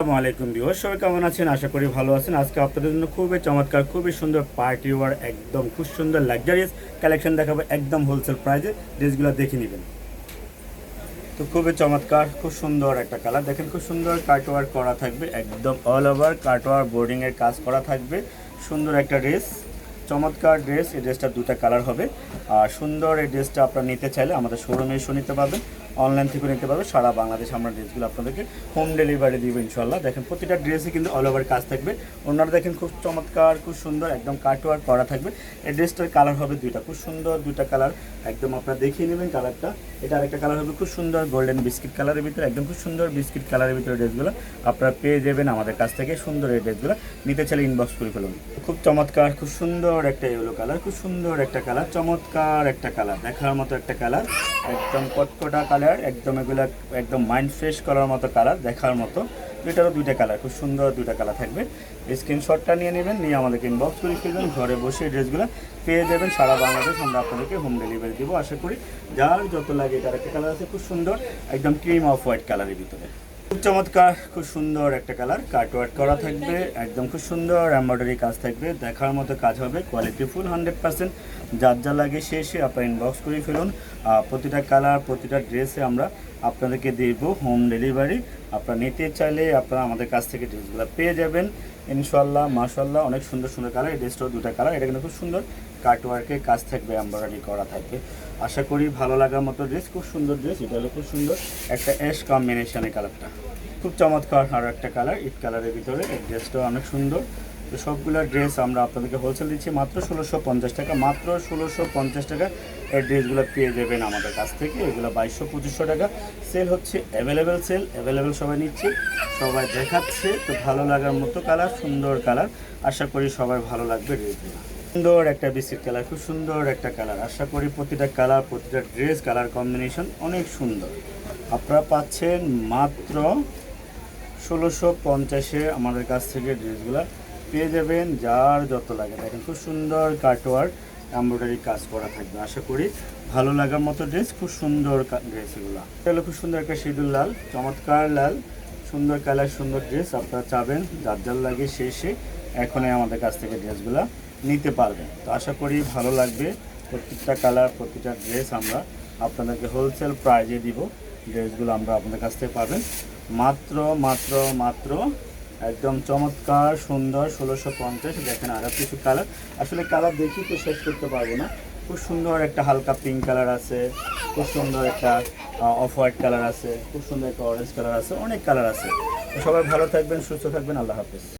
আসসালামু আলাইকুম সবাই কেমন আছেন? আশা করি ভালো আছেন। আজকে আপনাদের জন্য খুবই চমৎকার, খুবই সুন্দর পার্টি ওয়ার, একদম খুব সুন্দর লাক্সারিয়াস কালেকশন দেখাবো একদম হোলসেল প্রাইজে ড্রেসগুলো দেখে নেবেন। তো খুবই চমৎকার, খুব সুন্দর একটা কালার দেখেন, খুব সুন্দর কাটওয়ার করা থাকবে, একদম অল ওভার কাটওয়ার বোর্ডিংয়ের কাজ করা থাকবে। সুন্দর একটা ড্রেস চমৎকার ড্রেস, এই ড্রেসটা দুটা কালার হবে। আর সুন্দর এই ড্রেসটা আপনারা নিতে চাইলে আমাদের শোরুমে এসে নিতে পারবেন। অনলাইন থেকে নিতে পারবেন। সারা বাংলাদেশ আমরা ড্রেসগুলো আপনাদেরকে হোম ডেলিভারি দিব ইনশাল্লাহ দেখেন, প্রতিটা ড্রেসে কিন্তু অল ওভার কাজ থাকবে। ওনারা দেখেন খুব চমৎকার, খুব সুন্দর, একদম কাটওয়ার করা থাকবে। এই ড্রেসটার কালার হবে দুইটা। খুব সুন্দর দুইটা কালার। একদম আপনারা দেখিয়ে নেবেন কালারটা। এটা আরেকটা কালার হবে খুব সুন্দর গোল্ডেন বিস্কিট কালারের ভিতরে। একদম খুব সুন্দর বিস্কিট কালারের ভিতরে ড্রেসগুলো আপনারা পেয়ে যাবেন আমাদের কাছ থেকে। সুন্দর এই ড্রেসগুলো নিতে চাইলে ইনবক্স করে ফেলুন। খুব চমৎকার, খুব সুন্দর একটা ইয়েলো কালার খুব সুন্দর একটা কালার চমৎকার একটা কালার দেখার মতো একটা কালার একদম কটকটা কালার একদম এগুলা একদম মাইন্ড ফ্রেশ করার মতো কালার দেখার মতো। দুইটারও দুইটা কালার খুব সুন্দর দুইটা কালার থাকবে। স্ক্রিনশটটা নিয়ে নেবেন, নিয়ে আমাদেরকে ইনবক্স করে ফেলবেন, ঘরে বসে ড্রেসগুলো পেয়ে যাবেন। সারা বাংলাদেশ আমরা আপনাদেরকে হোম ডেলিভারি দেবো, আশা করি। যার যত লাগে এটার একটা কালার আছে, খুব সুন্দর, একদম ক্রিম অফ হোয়াইট কালারের ভিতরে। খুব চমৎকার, খুব সুন্দর একটা কালার। কাট ওয়ার্ক করা থাকবে, একদম খুব সুন্দর এমব্রয়ডারি কাজ থাকবে, দেখার মতো কাজ হবে কোয়ালিটি ফুল হান্ড্রেড পার্সেন্ট যার যা লাগে সে আপনার ইনবক্স করে ফেলুন। প্রতিটা কালার, প্রতিটা ড্রেসে আমরা আপনাদেরকে দেব হোম ডেলিভারি আপনারা নিতে চাইলে আপনারা আমাদের কাছ থেকে ড্রেসগুলো পেয়ে যাবেন। ইনশাল্লাহ মাশাল্লাহ অনেক সুন্দর সুন্দর কালার। এই ড্রেসটাও দুটা কালার, এটা কিন্তু খুব সুন্দর। কাটওয়ার্কের কাজ থাকবে, এমব্রয়ডারি করা থাকবে। আশা করি ভালো লাগার মতো ড্রেস, খুব সুন্দর ড্রেস, এটা হলো খুব সুন্দর। একটা অ্যাশ কম্বিনেশনের কালারটা খুব চমৎকার আরও একটা কালার ইট কালারের ভিতরে। এই ড্রেসটাও অনেক সুন্দর। তো সবগুলো ড্রেস আমরা আপনাদেরকে হোলসেল দিচ্ছি, মাত্র ষোলোশো পঞ্চাশ টাকা। মাত্র ষোলোশো পঞ্চাশ টাকা এই ড্রেসগুলো পেয়ে যাবেন আমাদের কাছ থেকে। এগুলো বাইশশো পঁচিশশো টাকা। সেল হচ্ছে অ্যাভেলেবেল সেল অ্যাভেলেবেল সবাই নিচ্ছে, সবাই দেখাচ্ছে। তো ভালো লাগার মতো কালার সুন্দর কালার আশা করি সবাই ভালো লাগবে ড্রেসগুলো। সুন্দর একটা বিস্কিট কালার, খুব সুন্দর একটা কালার। আশা করি প্রতিটা কালার, প্রতিটা ড্রেস, কালার কম্বিনেশন অনেক সুন্দর। আপনারা পাচ্ছেন মাত্র ষোলোশো পঞ্চাশে আমাদের কাছ থেকে ড্রেসগুলো পেয়ে যাবেন, যার যত লাগে। দেখেন, খুব সুন্দর কাটওয়ার এমব্রয়ডারি কাজ করা থাকবে। আশা করি ভালো লাগার মতো ড্রেস, খুব সুন্দর ড্রেস এগুলো। এটা খুব সুন্দর একটা সিঁদুর লাল, চমৎকার লাল, সুন্দর কালার, সুন্দর ড্রেস আপনারা চাবেন। যার যার লাগে শেষে এখনই আমাদের কাছ থেকে ড্রেসগুলো নিতে পারবেন। তো আশা করি ভালো লাগবে। প্রত্যেকটা কালার প্রতিটা ড্রেস আমরা আপনাদেরকে হোলসেল প্রাইজে দিব। ড্রেসগুলো আমরা আপনাদের কাছ থেকে পাবেন। মাত্র মাত্র মাত্র একদম চমৎকার, সুন্দর ষোলোশো পঞ্চাশ। দেখেন আরও কিছু কালার। আসলে কালার দেখি তো শেষ করতে পারব না। খুব সুন্দর একটা হালকা পিঙ্ক কালার আছে। খুব সুন্দর একটা অফ হোয়াইট কালার আছে। খুব সুন্দর একটা অরেঞ্জ কালার আছে। অনেক কালার আছে। সবাই ভালো থাকবেন, সুস্থ থাকবেন। আল্লাহ হাফিজ।